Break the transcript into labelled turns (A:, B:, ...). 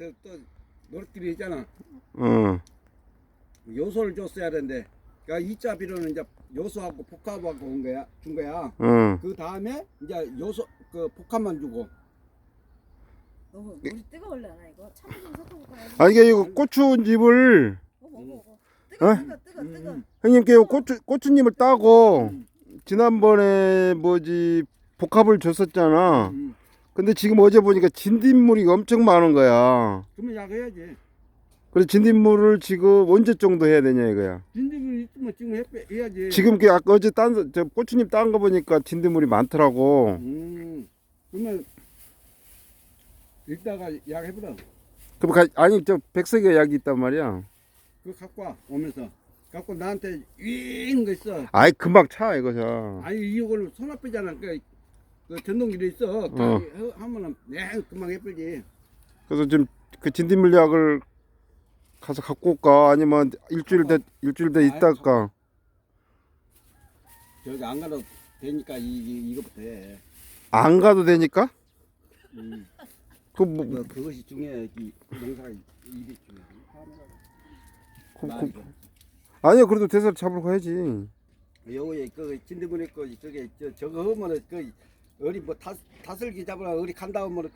A: 저또 노릇길이 있잖아.
B: 어.
A: 요소를 줬어야 되는데 그러니까 2차 비료는 이제 요소하고 복합하고 온 거야 준 거야.
B: 어.
A: 그 다음에 이제 요소 그 복합만 주고
C: 너무 물이 뜨거울려나 이거 찬물 좀 섞어볼까요?
B: 아 이게 이거 고추잎을
C: 어, 먹어 먹어 뜨거
B: 어?
C: 뜨거 뜨거 뜨거
A: 음.
B: 형님께 요 고추 고추잎을 따고 지난번에 뭐지 복합을 줬었잖아.
A: 음.
B: 근데 지금 어제 보니까 진딧물이 엄청 많은 거야.
A: 그러면 약해야지.
B: 그래서 진딧물을 지금 언제 정도 해야 되냐 이거야.
A: 진드기 있으면 지금 해, 해야지.
B: 지금 그 아까 어제 딴 저 고추잎 딴거 보니까 진딧물이 많더라고.
A: 음. 그러면 이따가 약 해보라.
B: 그럼 가, 아니 저 백색의 약이 있단 말이야.
A: 그거 갖고 와 오면서 갖고 나한테 윙거 있어.
B: 아이 금방 차 이거야.
A: 아니 이걸 손 앞이잖아. 그, 그 전동기도 있어. 그
B: 어.
A: 해- 하면은 네 금방 해버리지.
B: 그래서 지금 그 진딧물 약을 가서 갖고 올까 아니면 일주일 돼 일주일 돼 있다가
A: 저기 안 가도 되니까 이, 이 이거부터 해.
B: 안 가도 되니까?
A: 음.
B: 그 뭐,
A: 그, 그것이 중요해. 이 농사가 일이 중요해.
B: 그, 그, 아니야 그래도 대사를 잡으러 가야지.
A: 요거에 그 진드문에 그 저게 저 저거 하면은 그 어리 뭐 다, 다슬기 잡으라 어리 간다 하면은